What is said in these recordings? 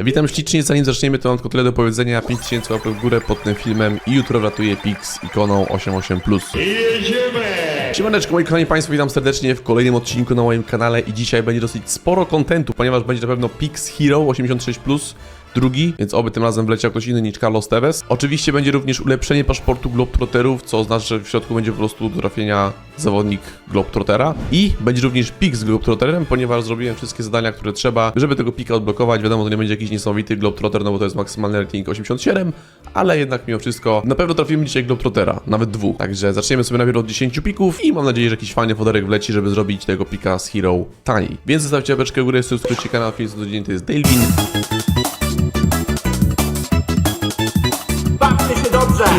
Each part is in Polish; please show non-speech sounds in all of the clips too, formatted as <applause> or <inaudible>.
Witam ślicznie, zanim zaczniemy to mam tylko tyle do powiedzenia 5000 łapek w górę pod tym filmem i jutro ratuję Pix ikoną 88+. Jedziemy! Siemaneczko moi kochani Państwo, witam serdecznie w kolejnym odcinku na moim kanale i dzisiaj będzie dosyć sporo kontentu, ponieważ będzie na pewno Pix Hero 86+, drugi, więc oby tym razem wleciał ktoś inny niż Carlos Tevez. Oczywiście będzie również ulepszenie paszportu Globetrotterów, co oznacza, że w środku będzie po prostu do trafienia zawodnik Globetrottera i będzie również pik z Globetrotterem, ponieważ zrobiłem wszystkie zadania, które trzeba, żeby tego pika odblokować. Wiadomo, to nie będzie jakiś niesamowity Globetrotter, no bo to jest maksymalny rating 87, ale jednak mimo wszystko na pewno trafimy dzisiaj Globetrottera, nawet dwóch. Także zaczniemy sobie najpierw od 10 pików i mam nadzieję, że jakiś fajny foderek wleci, żeby zrobić tego pika z Hero taniej. Więc zostawcie łapeczkę w górę, subskrybujcie kanał, film co tydzień to jest Dalvin.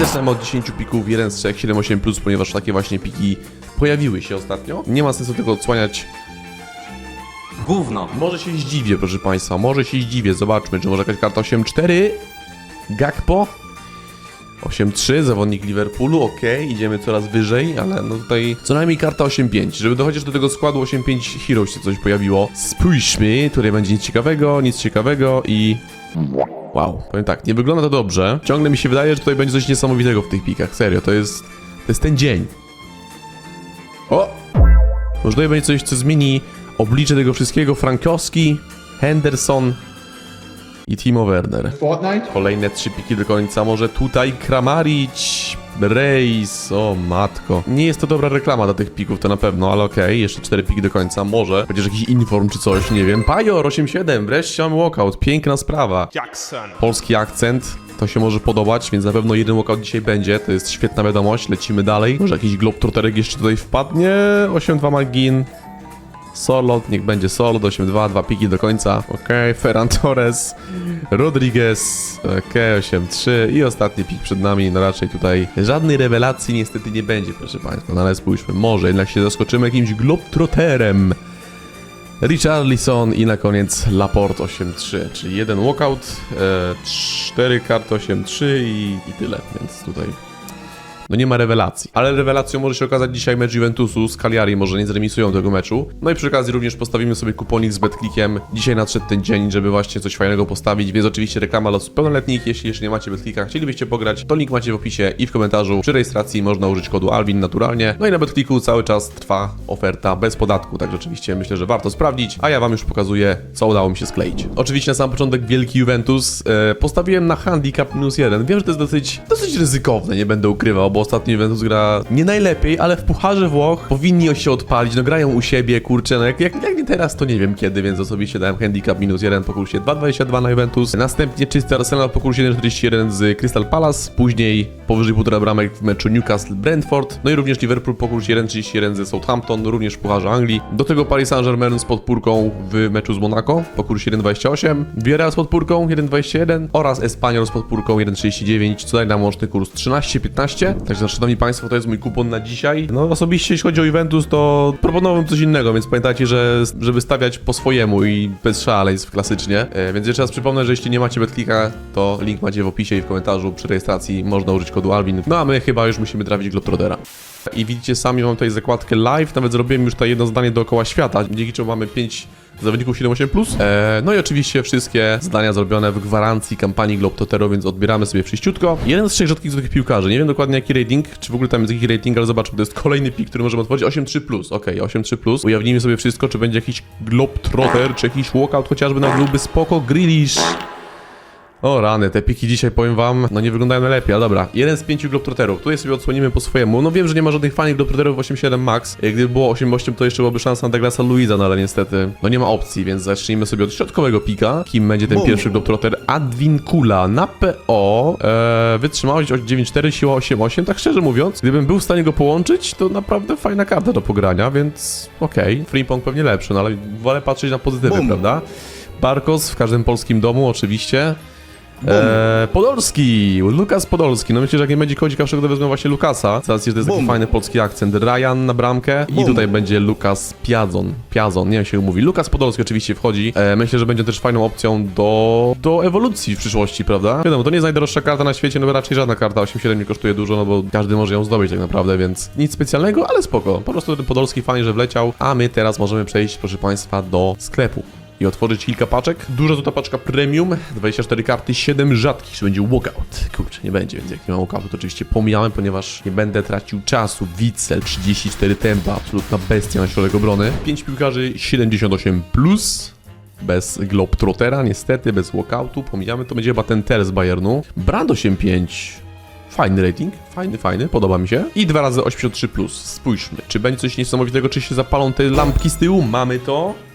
Zaczynamy od 10 pików, 1 z 3, 7, 8 plus, ponieważ takie właśnie piki pojawiły się ostatnio. Nie ma sensu tego odsłaniać. Gówno. Może się zdziwię, proszę Państwa, może się zdziwię. Zobaczmy, czy może jakaś karta 8-4. Gakpo. 8-3, zawodnik Liverpoolu, ok, idziemy coraz wyżej, ale no tutaj co najmniej karta 8-5. Żeby dochodzić do tego składu 8-5 Hero się coś pojawiło. Spójrzmy, tutaj będzie nic ciekawego, nic ciekawego i... Wow, powiem tak, nie wygląda to dobrze. Ciągle mi się wydaje, że tutaj będzie coś niesamowitego w tych pikach, serio, to jest... To jest ten dzień. O! Może tutaj będzie coś, co zmieni oblicze tego wszystkiego. Frankowski, Henderson i Timo Werner. Fortnite? Kolejne trzy piki do końca. Może tutaj Kramaric, Reis, o matko. Nie jest to dobra reklama dla tych pików, to na pewno, ale okej, jeszcze cztery piki do końca. Może będziesz jakiś inform czy coś, nie wiem. Pajor 8-7, wreszcie mamy walkout, piękna sprawa. Jackson. Polski akcent, to się może podobać, więc na pewno jeden walkout dzisiaj będzie, to jest świetna wiadomość, lecimy dalej. Może jakiś globetrotterek jeszcze tutaj wpadnie, 8-2 Magin. Sorlot, niech będzie Sorlot, 8-2, dwa piki do końca, okej, Ferran Torres, Rodriguez, okej, 8-3 i ostatni pik przed nami, no raczej tutaj żadnej rewelacji niestety nie będzie, proszę Państwa, no ale spójrzmy, może jednak się zaskoczymy jakimś globetrotterem. Richarlison i na koniec Laporte 8-3, czyli jeden walkout, e, 4 karty 8-3 i, i tyle, więc tutaj no nie ma rewelacji. Ale rewelacją może się okazać dzisiaj mecz Juventusu z Cagliari, może nie zremisują tego meczu. No i przy okazji również postawimy sobie kuponik z BetClickiem. Dzisiaj nadszedł ten dzień, żeby właśnie coś fajnego postawić, więc oczywiście reklama osób pełnoletnich. Jeśli jeszcze nie macie BetClicka, chcielibyście pograć, to link macie w opisie i w komentarzu. Przy rejestracji można użyć kodu Alvin naturalnie. No i na BetClicku cały czas trwa oferta bez podatku, także oczywiście myślę, że warto sprawdzić, a ja wam już pokazuję, co udało mi się skleić. Oczywiście na sam początek wielki Juventus. E, postawiłem na handicap minus jeden. Wiem, że to jest dosyć, dosyć ryzykowne, nie będę ukrywał, bo Juventus gra nie najlepiej, ale w Pucharze Włoch powinni się odpalić, no grają u siebie, kurczę, no jak, jak, jak nie teraz, to nie wiem kiedy, więc osobiście dałem handicap minus jeden po kursie 2,22 na Juventus. Następnie czysty Arsenal po kursie 1,41 z Crystal Palace, później powyżej 1,5 bramek w meczu Newcastle-Brentford, no i również Liverpool po kursie 1,31 ze Southampton, również w Pucharze Anglii. Do tego Paris Saint-Germain z podpórką w meczu z Monaco po kursie 1,28, Villarreal z podpórką 1,21 oraz Espanyol z podpórką 1,39, co daje nam łączny kurs 13,15. Także szanowni Państwo, to jest mój kupon na dzisiaj. No osobiście jeśli chodzi o Juventus, to proponowałbym coś innego, więc pamiętajcie, że żeby stawiać po swojemu i bez szaleństw klasycznie. E, więc jeszcze raz przypomnę, że jeśli nie macie BetClicka, to link macie w opisie i w komentarzu przy rejestracji można użyć kodu Alvin. No a my chyba już musimy trafić Globetrottera. I widzicie sami, mam tutaj zakładkę live, nawet zrobiłem już tutaj jedno zdanie dookoła świata, dzięki czemu mamy 5 zawodników 7-8+. Eee, no i oczywiście wszystkie zdania zrobione w gwarancji kampanii Globetrotteru, więc odbieramy sobie wszyściutko. Jeden z trzech rzadkich złotych piłkarzy, nie wiem dokładnie jaki rating, czy w ogóle tam jest jakiś rating, ale zobaczmy, to jest kolejny pik, który możemy otworzyć, 8-3+, okej, 8-3+. Ujawnijmy sobie wszystko, czy będzie jakiś Globetrotter, czy jakiś walkout chociażby, nawet byłby spoko, Grealish. O rany, te piki dzisiaj powiem wam, no nie wyglądają najlepiej, ale dobra. Jeden z pięciu Globetrotterów, tutaj sobie odsłonimy po swojemu. No wiem, że nie ma żadnych fajnych Globetrotterów 8.7 max. Gdyby było 8.8 to jeszcze byłaby szansa na Douglasa Luiza, no ale niestety, no nie ma opcji, więc zacznijmy sobie od środkowego pika. Kim będzie ten pierwszy Globetrotter? Adwincula na PO. Eee, wytrzymałość 9.4, siła 8.8. Tak szczerze mówiąc, gdybym był w stanie go połączyć, to naprawdę fajna karta do pogrania, więc okej. Okay. Freepong pewnie lepszy, no ale wolę patrzeć na pozytywy, Bum. prawda? Barkos w każdym polskim domu, oczywiście. Eee, Podolski, Lukas Podolski. No myślę, że jak nie będzie ciekawszego, to wezmę właśnie Lukasa. To jest taki Bum. fajny polski akcent. Ryan na bramkę i Bum. tutaj będzie Lukas Piazon. Piazon, nie wiem jak się mówi. Lukas Podolski oczywiście wchodzi. Eee, myślę, że będzie też fajną opcją do, do ewolucji w przyszłości, prawda? Wiadomo, to nie jest najdroższa karta na świecie, no bo raczej żadna karta 8.7 nie kosztuje dużo, no bo każdy może ją zdobyć tak naprawdę, więc nic specjalnego, ale spoko. Po prostu ten Podolski fajnie, że wleciał, a my teraz możemy przejść, proszę Państwa, do sklepu. I otworzyć kilka paczek. Duża złota paczka premium, 24 karty, 7 rzadkich, czy będzie walkout. Kurczę, nie będzie, więc jak nie ma walkoutu, to oczywiście pomijałem, ponieważ nie będę tracił czasu. Witzel, 34 tempa, absolutna bestia na środek obrony. 5 piłkarzy, 78+. Plus. Bez Globetrottera, niestety, bez walkoutu. Pomijamy, to będzie chyba ten Ter z Bayernu. Brand 8.5. Fajny rating, fajny, fajny, podoba mi się. I dwa razy 83+. Plus. Spójrzmy, czy będzie coś niesamowitego, czy się zapalą te lampki z tyłu? Mamy to.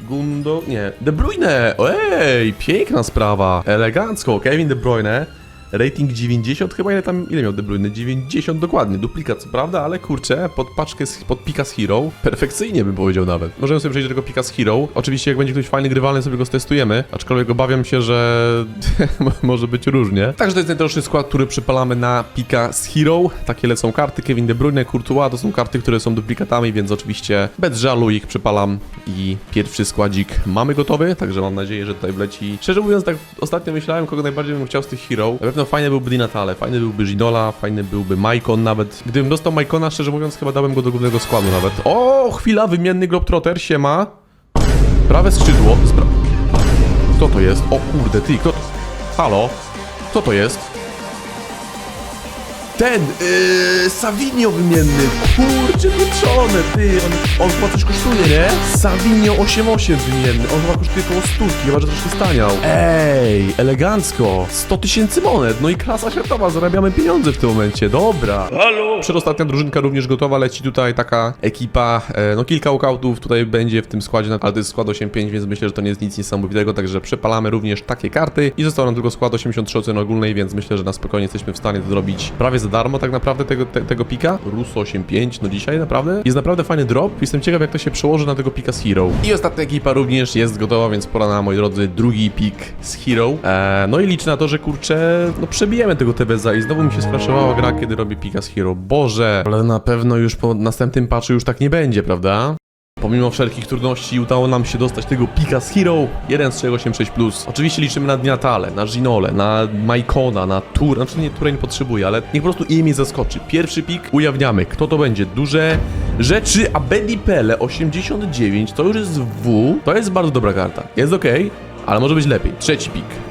Gundo, nie, De Bruyne, ej, piękna sprawa, elegancko, Kevin De Bruyne, rating 90, chyba ile tam, ile miał De Bruyne, 90 dokładnie, duplikat co prawda, ale kurczę, pod paczkę, z, pod Pika z Hero, perfekcyjnie bym powiedział nawet. Możemy sobie przejść do tego Pika z Hero, oczywiście jak będzie ktoś fajny, grywalny, sobie go stestujemy, aczkolwiek obawiam się, że <laughs> może być różnie. Także to jest najdroższy skład, który przypalamy na Pika z Hero, takie lecą karty, Kevin De Bruyne, Courtois, to są karty, które są duplikatami, więc oczywiście bez żalu ich przypalam i pierwszy składzik mamy gotowy, także mam nadzieję, że tutaj wleci. Szczerze mówiąc, tak ostatnio myślałem, kogo najbardziej bym chciał z tych hero. Pewno fajny byłby Di Natale, fajny byłby Ginola, fajny byłby Maicon nawet. Gdybym dostał Maicona, szczerze mówiąc, chyba dałbym go do głównego składu nawet. O, chwila, wymienny Globetrotter, siema. Prawe skrzydło. Spra Kto to jest? O kurde, ty, kto to... Halo? Kto to jest? Ten, yy, Savinio wymienny, kurczę pieczone, ty, on, on chyba coś kosztuje, nie? Savinio 8,8 wymienny, on chyba kosztuje koło stówki, chyba, że troszkę staniał. Ej, elegancko, 100 tysięcy monet, no i klasa światowa, zarabiamy pieniądze w tym momencie, dobra. Halo! Przedostatnia drużynka również gotowa, leci tutaj taka ekipa, e, no kilka walkoutów tutaj będzie w tym składzie, ale to jest skład 8,5, więc myślę, że to nie jest nic niesamowitego, także przepalamy również takie karty i został nam tylko skład 83 oceny ogólnej, więc myślę, że na spokojnie jesteśmy w stanie to zrobić prawie za darmo tak naprawdę tego, te, tego pika. Russo 8.5, no dzisiaj naprawdę jest naprawdę fajny drop. Jestem ciekaw jak to się przełoży na tego pika z Hero. I ostatnia ekipa również jest gotowa, więc pora na, moi drodzy, drugi pik z Hero. Eee, no i liczę na to, że kurczę, no przebijemy tego TBZ i znowu mi się spraszowała gra, kiedy robię pika z Hero. Boże, ale na pewno już po następnym patchu już tak nie będzie, prawda? Pomimo wszelkich trudności udało nam się dostać tego pika z Hero 1.386+. Oczywiście liczymy na Dniatale, na Ginole, na Maikona, na Tur, znaczy nie, Turej nie potrzebuję, ale niech po prostu imię mnie zaskoczy. Pierwszy pik ujawniamy, kto to będzie. Duże rzeczy, a Bendy Pele 89, to już jest W, to jest bardzo dobra karta. Jest ok, ale może być lepiej. Trzeci pik.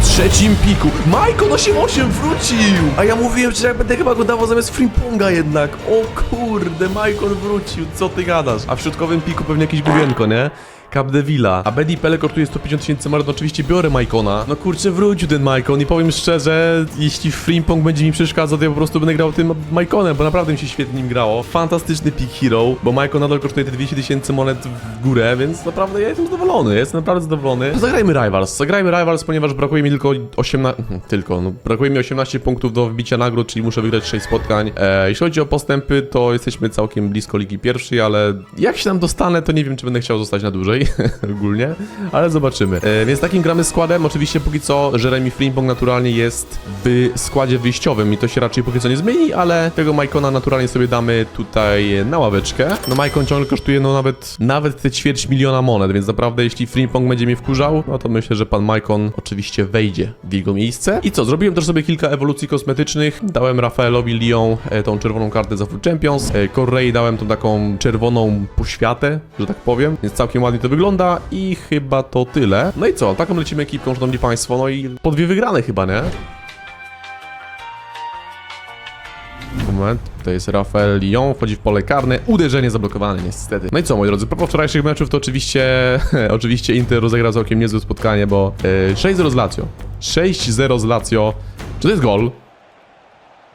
W trzecim piku. Majkon 88 wrócił! A ja mówiłem, że jak będę chyba go dawał zamiast Frimponga jednak. O kurde, Majkon wrócił, co ty gadasz? A w środkowym piku pewnie jakieś główienko, nie? Capdevila. A Betty Pele kosztuje 150 tysięcy maret, no oczywiście biorę Majkona. No kurczę, wrócił ten Majkon i powiem szczerze, jeśli Frimpong będzie mi przeszkadzał, to ja po prostu będę grał tym Majkonem, bo naprawdę mi się świetnie nim grało. Fantastyczny pick hero, bo Majkon nadal kosztuje te 200 tysięcy monet w górę, więc naprawdę ja jestem zadowolony, jestem naprawdę zadowolony. Zagrajmy Rivals, zagrajmy Rivals, ponieważ brakuje mi tylko 18... tylko, no brakuje mi 18 punktów do wbicia nagród, czyli muszę wygrać 6 spotkań. E, jeśli chodzi o postępy, to jesteśmy całkiem blisko Ligi Pierwszej, ale jak się tam dostanę, to nie wiem, czy będę chciał zostać na dłużej. <laughs> ogólnie, ale zobaczymy. E, więc takim gramy składem, oczywiście póki co Jeremy Frimpong naturalnie jest w składzie wyjściowym i to się raczej póki co nie zmieni, ale tego Majkona naturalnie sobie damy tutaj na ławeczkę. No Majkon ciągle kosztuje no nawet, nawet te ćwierć miliona monet, więc naprawdę jeśli Frimpong będzie mnie wkurzał, no to myślę, że pan Majkon oczywiście wejdzie w jego miejsce. I co, zrobiłem też sobie kilka ewolucji kosmetycznych, dałem Rafaelowi Lyon e, tą czerwoną kartę za Full Champions, e, Correi dałem tą taką czerwoną poświatę, że tak powiem, więc całkiem ładnie to wygląda i chyba to tyle. No i co, taką lecimy ekipką, szanowni państwo, no i po dwie wygrane chyba, nie? Moment, to jest Rafael Lyon, wchodzi w pole karne, uderzenie zablokowane niestety. No i co, moi drodzy, propos wczorajszych meczów, to oczywiście, <laughs> oczywiście Inter rozegrał całkiem niezłe spotkanie, bo e, 6-0 z Lazio. 6-0 z Lazio. Czy to jest gol?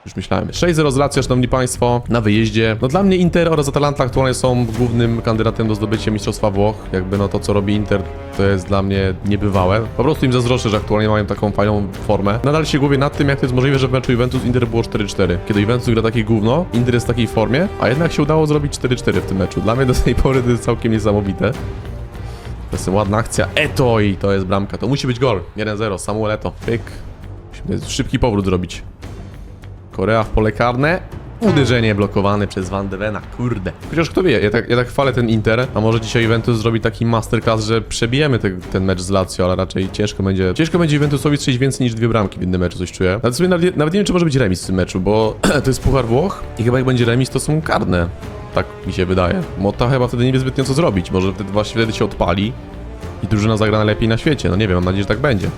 Już myślałem. 6-0 z Lazio, szanowni państwo, na wyjeździe. No dla mnie Inter oraz Atalanta aktualnie są głównym kandydatem do zdobycia Mistrzostwa Włoch. Jakby no to, co robi Inter, to jest dla mnie niebywałe. Po prostu im zazdroszczę, że aktualnie mają taką fajną formę. Nadal się głowię nad tym, jak to jest możliwe, że w meczu Juventus Inter było 4-4. Kiedy Juventus gra takie gówno, Inter jest w takiej formie, a jednak się udało zrobić 4-4 w tym meczu. Dla mnie do tej pory to jest całkiem niesamowite. To jest ładna akcja. Eto i to jest bramka. To musi być gol. 1-0. Samuel Eto. Pyk. Musimy szybki powrót zrobić. Korea w pole karne. Uderzenie blokowane przez Van de Vena, kurde. Chociaż kto wie, ja tak, ja tak chwalę ten Inter, a może dzisiaj Juventus zrobi taki masterclass, że przebijemy te, ten mecz z Lazio, ale raczej ciężko będzie, ciężko będzie Juventusowi strzelić więcej niż dwie bramki w jednym meczu, coś czuję. Nawet, sobie nawet, nawet nie wiem, czy może być remis w tym meczu, bo <clears throat> to jest Puchar Włoch i chyba jak będzie remis, to są karne. Tak mi się wydaje. Mota chyba wtedy nie wie zbytnio co zrobić, może wtedy właśnie wtedy się odpali I drużyna zagra najlepiej na świecie. No nie wiem, mam nadzieję, że tak będzie.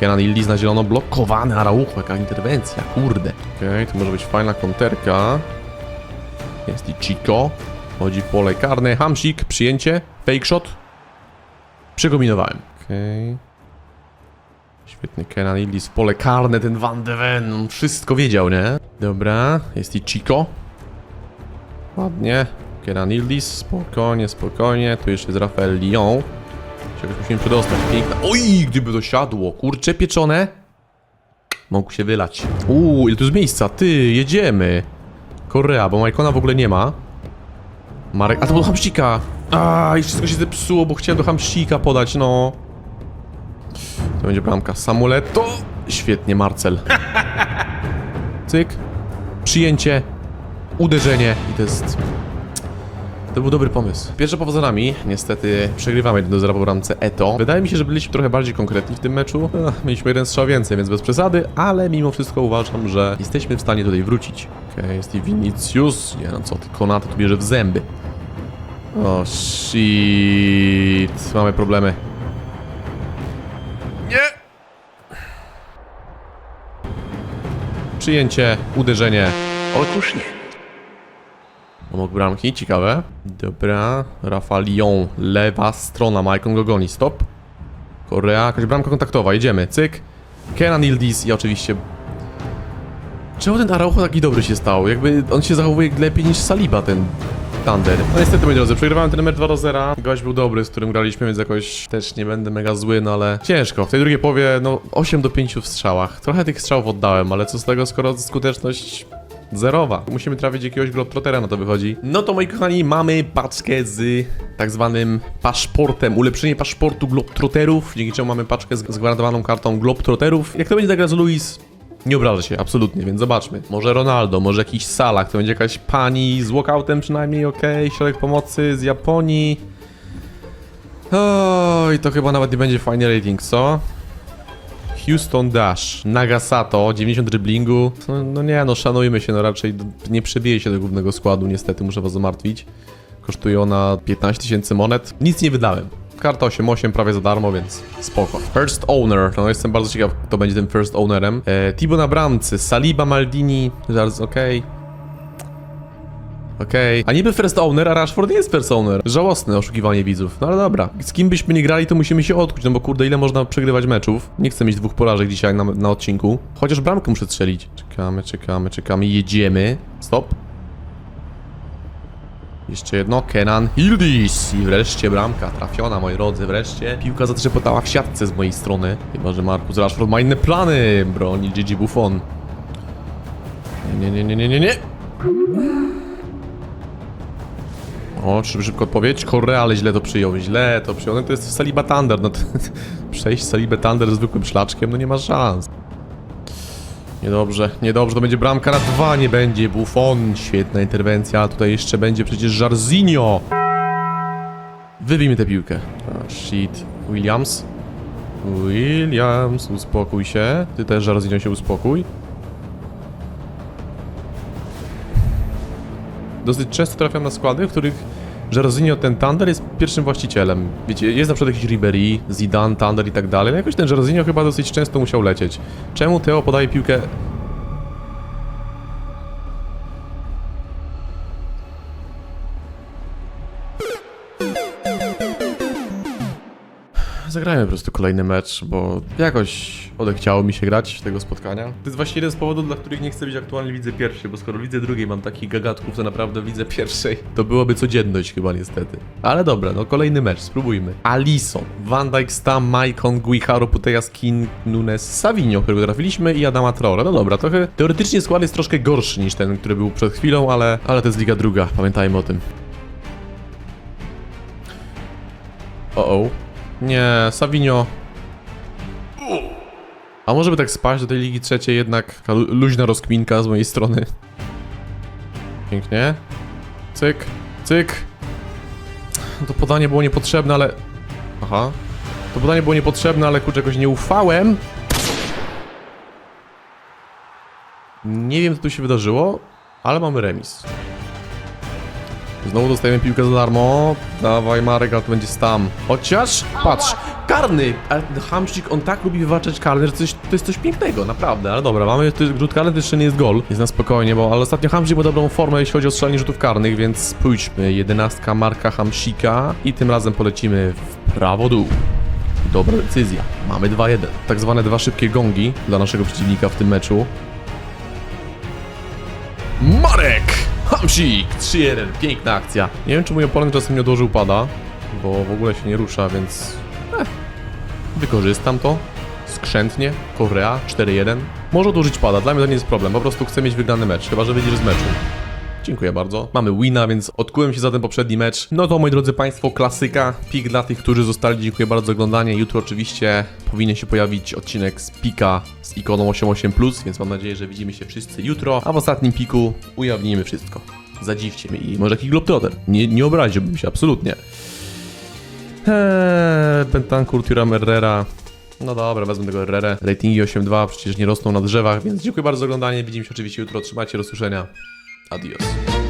Kenan Ildiz na zielono blokowany, Araujo, jaka interwencja, kurde. Okej, tu może być fajna konterka. Jest i Chico. Chodzi pole karne, hamsik, przyjęcie, fake shot. Przekombinowałem. Okej. Świetny Kenan Ildiz w pole karne, ten Van de Ven, on wszystko wiedział, nie? Dobra, jest i Chico. Ładnie. Kenan Ildiz, spokojnie, spokojnie. Tu jeszcze jest Rafael Lyon. Czegoś musimy przedostać. Piękna. Oj, gdyby to siadło. Kurcze pieczone. Mógł się wylać. Uuu, ile tu jest miejsca. Ty, jedziemy. Korea, bo Majkona w ogóle nie ma. Marek, a to był do Hamścika. A, i wszystko się zepsuło, bo chciałem do Hamścika podać, no. To będzie bramka. Samuleto. Świetnie, Marcel. <laughs> Cyk. Przyjęcie. Uderzenie. I to jest... To był dobry pomysł. Pierwsza poza za nami. Niestety przegrywamy 1 do 0 po bramce Eto. Wydaje mi się, że byliśmy trochę bardziej konkretni w tym meczu. Ech, mieliśmy jeden strzał więcej, więc bez przesady, ale mimo wszystko uważam, że jesteśmy w stanie tutaj wrócić. Okej, jest i Vinicius. Nie no co ty, Konate tu bierze w zęby. O shit. Mamy problemy. Nie! Przyjęcie, uderzenie. Otóż nie. Obok bramki, ciekawe. Dobra, Rafa Lyon, lewa strona, Maicon go goni, stop. Korea, jakaś bramka kontaktowa, jedziemy, cyk. Kenan Ildiz i oczywiście... Czemu ten Araujo taki dobry się stał? Jakby on się zachowuje lepiej niż Saliba, ten Thunder. No niestety, moi drodzy, przegrywałem ten numer 2 do 0. Gość był dobry, z którym graliśmy, więc jakoś też nie będę mega zły, no ale ciężko. W tej drugiej połowie, no 8 do 5 w strzałach. Trochę tych strzałów oddałem, ale co z tego, skoro skuteczność Zerowa. Musimy trafić jakiegoś Globetrottera, na to wychodzi. No to moi kochani, mamy paczkę z tak zwanym paszportem, ulepszenie paszportu Globetrotterów, dzięki czemu mamy paczkę z, z gwarantowaną kartą Globetrotterów. Jak to będzie tak raz Luis, nie obraża się, absolutnie, więc zobaczmy. Może Ronaldo, może jakiś Salah, to będzie jakaś pani z walkoutem przynajmniej, okej, środek pomocy z Japonii. Oj, to chyba nawet nie będzie fajny rating, co? Houston Dash, Nagasato, 90 driblingu. No, no nie, no szanujmy się, no raczej nie przebije się do głównego składu, niestety muszę was zamartwić. Kosztuje ona 15 tysięcy monet. Nic nie wydałem. Karta 8-8 prawie za darmo, więc spoko. First owner, no jestem bardzo ciekaw, kto będzie tym first ownerem. E, Tibo na bramce, Saliba, Maldini, zaraz, okej. Okej. A niby first owner, a Rashford nie jest first owner. Żałosne oszukiwanie widzów. No ale dobra. Z kim byśmy nie grali, to musimy się odkuć, no bo kurde, ile można przegrywać meczów? Nie chcę mieć dwóch porażek dzisiaj na, na odcinku. Chociaż bramkę muszę strzelić. Czekamy, czekamy, czekamy, jedziemy. Stop. Jeszcze jedno, Kenan Hildis. I wreszcie bramka trafiona, moi drodzy, wreszcie. Piłka zatrzepotała w siatce z mojej strony. Chyba, że Markus Rashford ma inne plany. Broni Gigi Buffon. Nie, nie, nie, nie, nie, nie. O, szybko, szybko odpowiedź. Korea, ale źle to przyjął, źle to przyjął. No to jest Saliba Thunder, no to <laughs> przejść Salibę Thunder zwykłym szlaczkiem, no nie ma szans. Niedobrze, niedobrze, to będzie bramka na dwa, nie będzie Buffon, świetna interwencja, tutaj jeszcze będzie przecież Jarzinho. Wybijmy tę piłkę. A, shit. Williams. Williams, uspokój się. Ty też, Jarzinho, się uspokój. Dosyć często trafiam na składy, w których Jarzinho, ten Thunder jest pierwszym właścicielem. Wiecie, jest na przykład jakiś Ribery, Zidane, Thunder i tak dalej, ale jakoś ten Jarzinho chyba dosyć często musiał lecieć. Czemu Teo podaje piłkę... Zagrajmy po prostu kolejny mecz, bo jakoś odechciało mi się grać tego spotkania. To jest właśnie jeden z powodów, dla których nie chcę być aktualnie w lidze pierwszej, bo skoro w lidze drugiej mam takich gagatków, to naprawdę w lidze pierwszej to byłoby codzienność chyba niestety. Ale dobra, no kolejny mecz, spróbujmy. Alisson, Van Dijk, Stam, Maicon, Guicharo, Putejas, Kin, Nunes, Savinho, którego trafiliśmy i Adama Traore. No dobra, trochę teoretycznie skład jest troszkę gorszy niż ten, który był przed chwilą, ale, ale to jest liga druga, pamiętajmy o tym. O. Nie, Savinho. A może by tak spaść do tej ligi trzeciej jednak luźna rozkminka z mojej strony. Pięknie. Cyk, cyk. To podanie było niepotrzebne, ale... Aha. To podanie było niepotrzebne, ale kurczę, jakoś nie ufałem. Nie wiem, co tu się wydarzyło, ale mamy remis. Znowu dostajemy piłkę za darmo. Dawaj Marek, ale to będzie stam. Chociaż, patrz, karny! Ale on tak lubi wywalczać karny, że coś, to jest coś pięknego, naprawdę. Ale dobra, mamy tu rzut karny, to jeszcze nie jest gol. Jest na spokojnie, bo ale ostatnio Hamsik ma dobrą formę, jeśli chodzi o strzelanie rzutów karnych, więc pójdźmy. Jedenastka Marka Hamsika i tym razem polecimy w prawo-dół. Dobra decyzja. Mamy 2-1. Tak zwane dwa szybkie gongi dla naszego przeciwnika w tym meczu. Hamsik! 3-1. Piękna akcja. Nie wiem, czy mój oponent czasem nie odłożył pada, bo w ogóle się nie rusza, więc... Eh, wykorzystam to. Skrzętnie. Korea 4-1. Może odłożyć pada, dla mnie to nie jest problem. Po prostu chcę mieć wygrany mecz, chyba że wyjdziesz z meczu. Dziękuję bardzo. Mamy wina, więc odkułem się za ten poprzedni mecz. No to moi drodzy Państwo, klasyka. Pik dla tych, którzy zostali. Dziękuję bardzo za oglądanie. Jutro oczywiście powinien się pojawić odcinek z Pika z ikoną 88+, więc mam nadzieję, że widzimy się wszyscy jutro. A w ostatnim piku ujawnimy wszystko. Zadziwcie mnie i może jakiś Globetrotter. Nie, nie obraziłbym się, absolutnie. Eee, Bentancur, Thuram, Herrera. No dobra, wezmę tego Herrera. Ratingi 8.2 przecież nie rosną na drzewach, więc dziękuję bardzo za oglądanie. Widzimy się oczywiście jutro. Trzymajcie, do usłyszenia. Adiós.